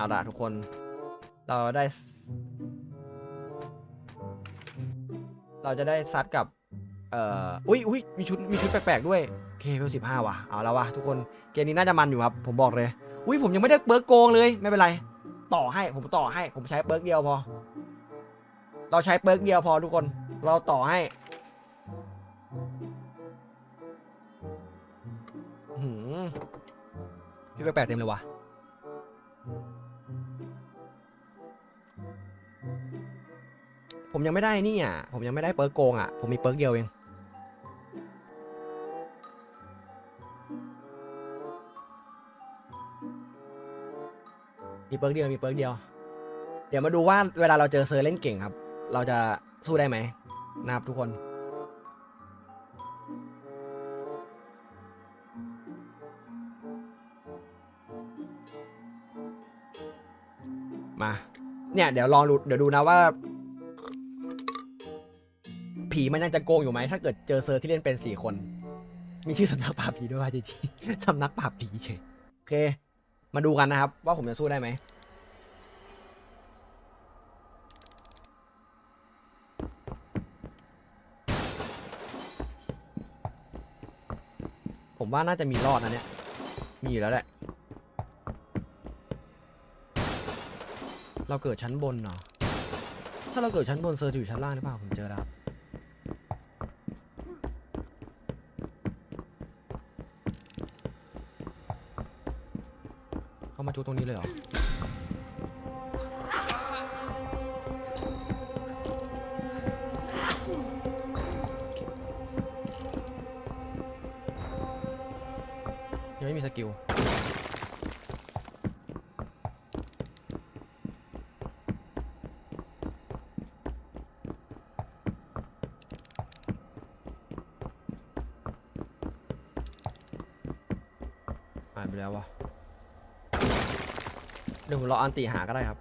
เอาละทุกคน เราได้ เราจะได้ซัดกับ เอ่อ อุ้ยอุ้ยมีชุด มีชุดแปลกๆ ด้วยเคเวลสิบห้าว่ะ เอาแล้วว่ะทุกคน เกมนี้น่าจะมันอยู่ครับ ผมบอกเลย อุ้ยผมยังไม่ได้เบิร์กโกงเลย ไม่เป็นไร ต่อให้ ผมต่อให้ ผมใช้เบิร์กเดียวพอ เราใช้เบิร์กเดียวพอทุกคน เราต่อให้หือพี่แปลกๆเต็มเลยว่ะ ผมยังไม่ได้นี่อะ ผมยังไม่ได้เปิร์กโกงอะ ผมมีเปิร์กเดียวเอง มีเปิร์กเดียว มีเปิร์กเดียว เดี๋ยวมาดูว่าเวลาเราเจอเซอร์เล่นเก่งครับ เราจะสู้ได้ไหมนับทุกคนมา เนี่ยเดี๋ยวลองดูเดี๋ยวดูนะว่า ผีมันยังจะโกงอยู่ไหมถ้าเกิดเจอเซอร์ที่เล่นเป็นสี่คน มีชื่อสำนักปราบผีด้วยว่าจีทีสำนักปราบผีเฉยโอเค มาดูกันนะครับ ว่าผมจะสู้ได้ไหมผมว่าน่าจะมีรอดนะเนี่ย มีอยู่แล้วแหละ เราเกิดชั้นบนเหรอถ้าเราเกิดชั้นบนเซอร์จะอยู่ชั้นล่างหรือเปล่าผมเจอแล้ว เข้ามาจูตรงนี้เลยเหรอ ยังไม่มีสกิล หายไปแล้ววะ เดี๋ยวผมรออันติหาก็ได้ครับ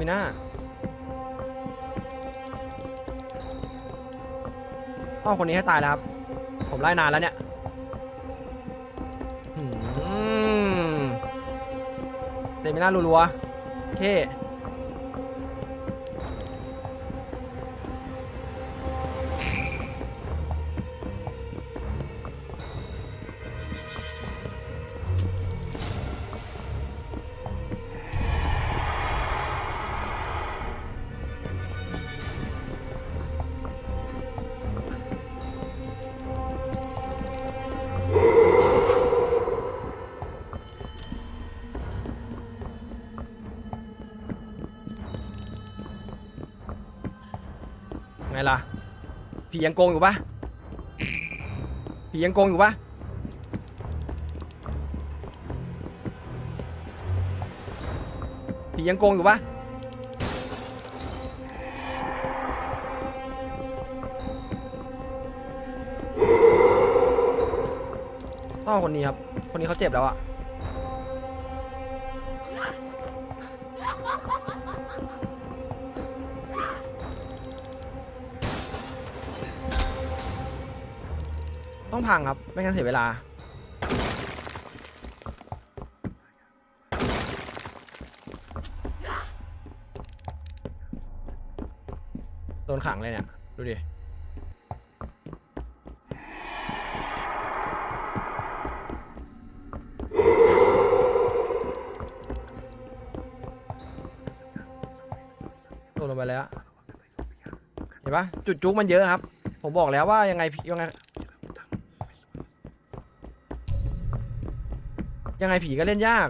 มิน่าอ้อคนนี้ให้ตายแล้วครับ ผมไล่นานแล้วเนี่ยเตมิน่ารัวๆโอเค งล่ะ ผียังโกงอยู่ปะผียังโกงอยู่ปะผียังโกงอยู่ปะต้องคนนี้ครับ คนนี้เขาเจ็บแล้วอะ พังครับ ไม่งั้นเสียเวลา โดนขังเลยเนี่ย ดูดิโดนลงไปแล้ว เห็นปะจุดจุกมันเยอะครับ ผมบอกแล้วว่ายังไงยังไง ยังไงผีก็เล่นยาก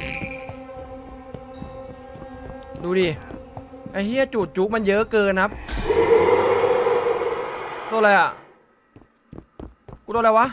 you ดูดิ ไอ้เฮียจูดจุกมันเยอะเกินครับ ตัวอะไรอะ กูโดนอะไรวะ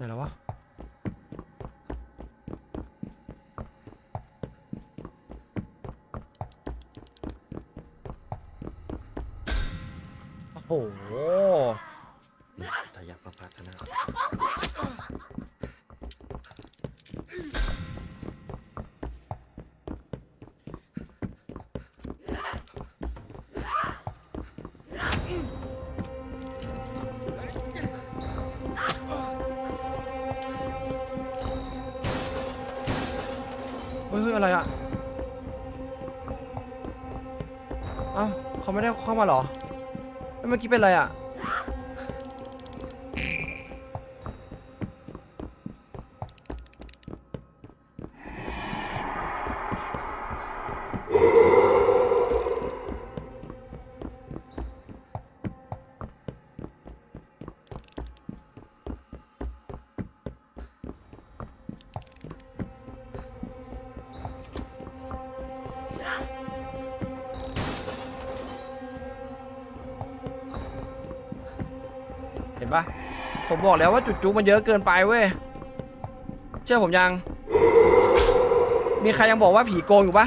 ไหนแล้ววะโอ้โหทายักประพัฒนา เฮ้ยอะไรอะเอ้าเขาไม่ได้เข้ามาเหรอเอ้ยเมื่อกี้เป็นอะไรอะ ปะผมบอกแล้วว่าจุดจุมันเยอะเกินไปเว้ย เชื่อผมยัง มีใครยังบอกว่าผีโกงอยู่ปะ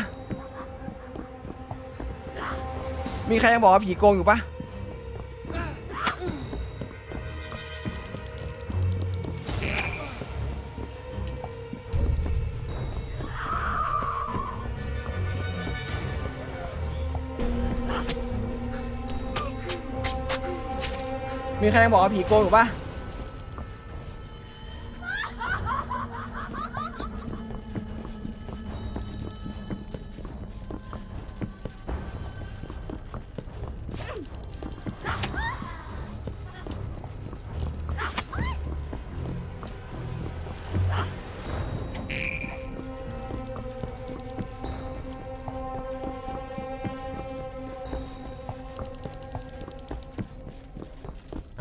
มีใครยังบอกว่าผีโกงอยู่ปะ มีใครบอกว่าผีโกงหรือปะ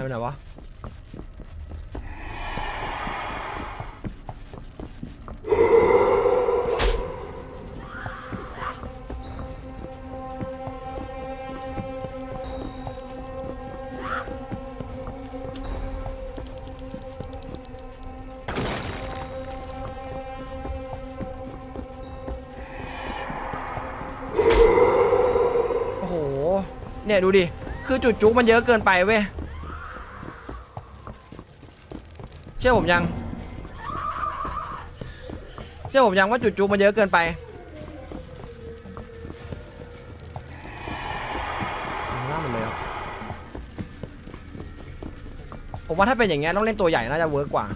ไปไหนวะโอ้โหเนี่ยดูดิ คือจุดจุกมันเยอะเกินไปเว้ย เชื่อผมยัง เชื่อผมยังว่าจุดจุกมันเยอะเกินไปหน้ามันเลยอะผมว่าถ้าเป็นอย่างเงี้ยต้องเล่นตัวใหญ่น่าจะเวิร์กกว่า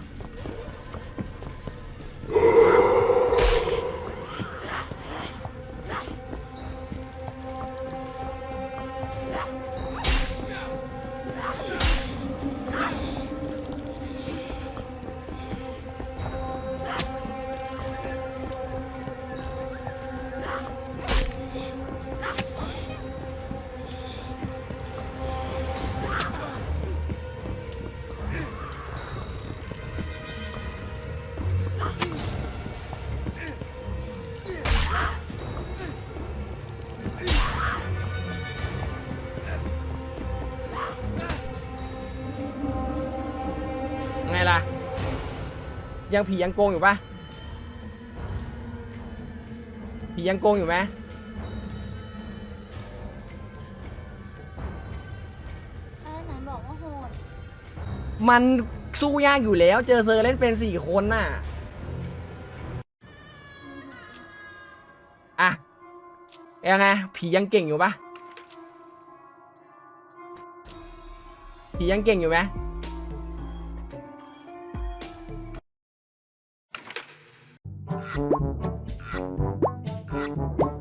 ไงล่ะ ยังผียังโกงอยู่ปะผียังโกงอยู่ไหมเออไหนบอกว่าโหด มันสู้ยากอยู่แล้ว เจอเซอร์เล่นเป็นสี่คนน่ะอะ ยังไงผียังเก่งอยู่ปะผียังเก่งอยู่ไหมうん。